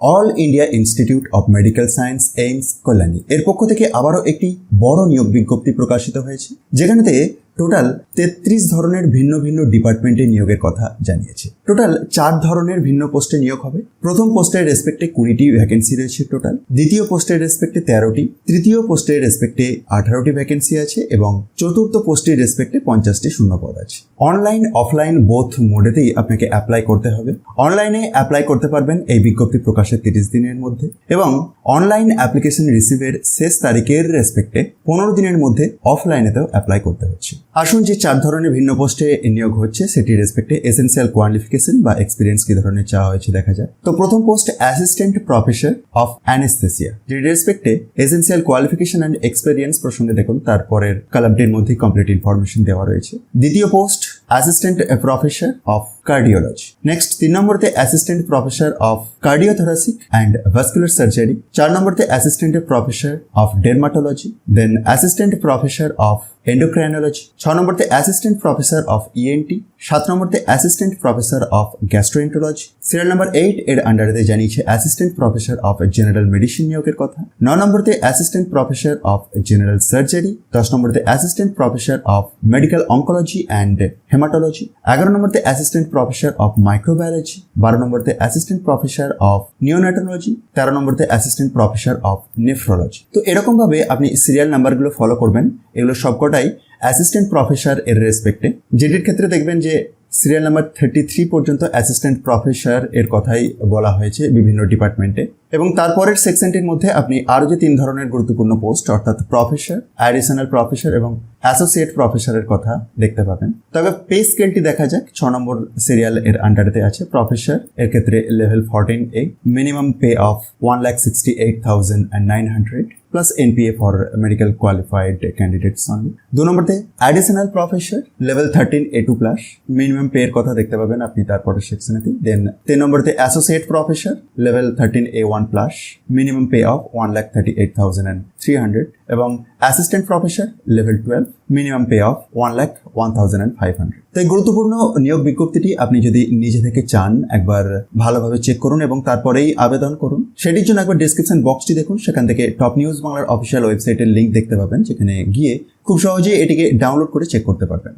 All India Institute of Medical Science AIIMS Kalyani এর পক্ষ থেকে আবারও একটি বড় নিয়োগ বিজ্ঞপ্তি প্রকাশিত হয়েছে, যেখানেতে টোটাল তেত্রিশ ধরনের ভিন্ন ভিন্ন ডিপার্টমেন্টে নিয়োগের কথা জানিয়েছে। টোটাল চার ধরনের ভিন্ন পোস্টে নিয়োগ হবে। প্রথম পোস্টের রেসপেক্টে কুড়িটি ভ্যাকেন্সি রয়েছে টোটাল দ্বিতীয় পোস্টের রেসপেক্টে তেরোটি। তৃতীয় পোস্টের রেসপেক্টে আঠারোটি ভ্যাকেন্সি আছে এবং চতুর্থ পোস্টের রেসপেক্টে পঞ্চাশটি শূন্য পদ আছে। অনলাইন অফলাইন বোথ মোডেতেই আপনাকে অ্যাপ্লাই করতে হবে। অনলাইনে অ্যাপ্লাই করতে পারবেন এই বিজ্ঞপ্তি প্রকাশের তিরিশ দিনের মধ্যে এবং অনলাইন অ্যাপ্লিকেশন রিসিভের শেষ তারিখের রেসপেক্টে পনেরো দিনের মধ্যে অফলাইনেতেও অ্যাপ্লাই করতে হচ্ছে। আসুন যে চার ধরনের ভিন্ন পোস্টে নিয়োগ হচ্ছে সেটি রেসপেক্টে এসেন্সিয়াল কোয়ালিফিকেশন বা এক্সপিরিয়েন্স কি ধরনের চাওয়া হয়েছে দেখা যায় তো প্রথম post assistant professor of anaesthesia যেটি রেসপেক্টে এসেন্সিয়াল কোয়ালিফিকেশন অ্যান্ড এক্সপিরিয়েন্স প্রসঙ্গে দেখুন, তারপরের কলামটির মধ্যে কমপ্লিট ইনফরমেশন দেওয়া রয়েছে। দ্বিতীয় post assistant professor of cardiology next তিন নম্বরতে assistant professor of cardiothoracic and vascular surgery চার নম্বরতে assistant professor of dermatology then assistant professor of endocrinology ছ নম্বরতে অ্যাসিস্ট্যান্ট প্রফেসর অফ ইএনটি সাত নম্বরতে assistant professor of gastroenterology serial number eight এর আন্ডারে জানিয়েছে assistant professor of general medicine নিয়োগের কথা। ন নম্বরতে assistant professor of general surgery দশ নম্বরতে assistant professor of medical oncology and haematology এগারো নম্বরতে অ্যাসিস্ট্যান্ট প্রফেসর অফ মাইক্রোবায়োলজি বারো নম্বরতে অ্যাসিস্ট্যান্ট প্রফেসর অফ নিওনাটোলজি তেরো নম্বরতে অ্যাসিস্ট্যান্ট প্রফেসর অফ নেফ্রোলজি তো এরকমভাবে আপনি সিরিয়াল নাম্বারগুলো ফলো করবেন, এগুলো সবকটাই অ্যাসিস্ট্যান্ট প্রফেসর এর রেসপেক্টে যেটির ক্ষেত্রে দেখবেন যে সিরিয়াল নাম্বার থার্টি থ্রি পর্যন্ত অ্যাসিস্ট্যান্ট প্রফেসর এর কথাই বলা হয়েছে বিভিন্ন ডিপার্টমেন্টে এবং তারপরের সেকশনটির মধ্যে আপনি আরও যে তিন ধরনের গুরুত্বপূর্ণ পোস্ট অর্থাৎ প্রফেসর অ্যাডিশনাল প্রফেসর এবং অ্যাসোসিয়েট প্রফেসরের কথা দেখতে পাবেন। তবে পে স্কেলটি দেখা যাক, ছ নম্বর সিরিয়াল এর আন্ডারেতে আছে। প্রফেসর এর ক্ষেত্রে level fourteen A minimum pay of one lakh sixty eight thousand and nine hundred plus NPA for medical qualified candidates only দু নম্বরতে additional professor level thirteen A two plus minimum pay এর কথা দেখতে পাবেন আপনি তারপরের সেকশনেতে দেন তিন নম্বরতে associate professor level thirteen A one plus minimum pay of one lakh thirty eight thousand and three hundred এবং assistant professor level twelve minimum pay of one lakh one thousand and five hundred তো এই গুরুত্বপূর্ণ নিয়োগ বিজ্ঞপ্তিটি আপনি যদি নিজে থেকে চান, একবার ভালোভাবে চেক করুন এবং তারপরেই আবেদন করুন। সেটির জন্য একবার ডিসক্রিপশন বক্সটি দেখুন, সেখান থেকে টপ নিউজ বাংলার অফিসিয়াল ওয়েবসাইটের লিঙ্ক দেখতে পাবেন, যেখানে গিয়ে খুব সহজেই এটিকে ডাউনলোড করে চেক করতে পারবেন।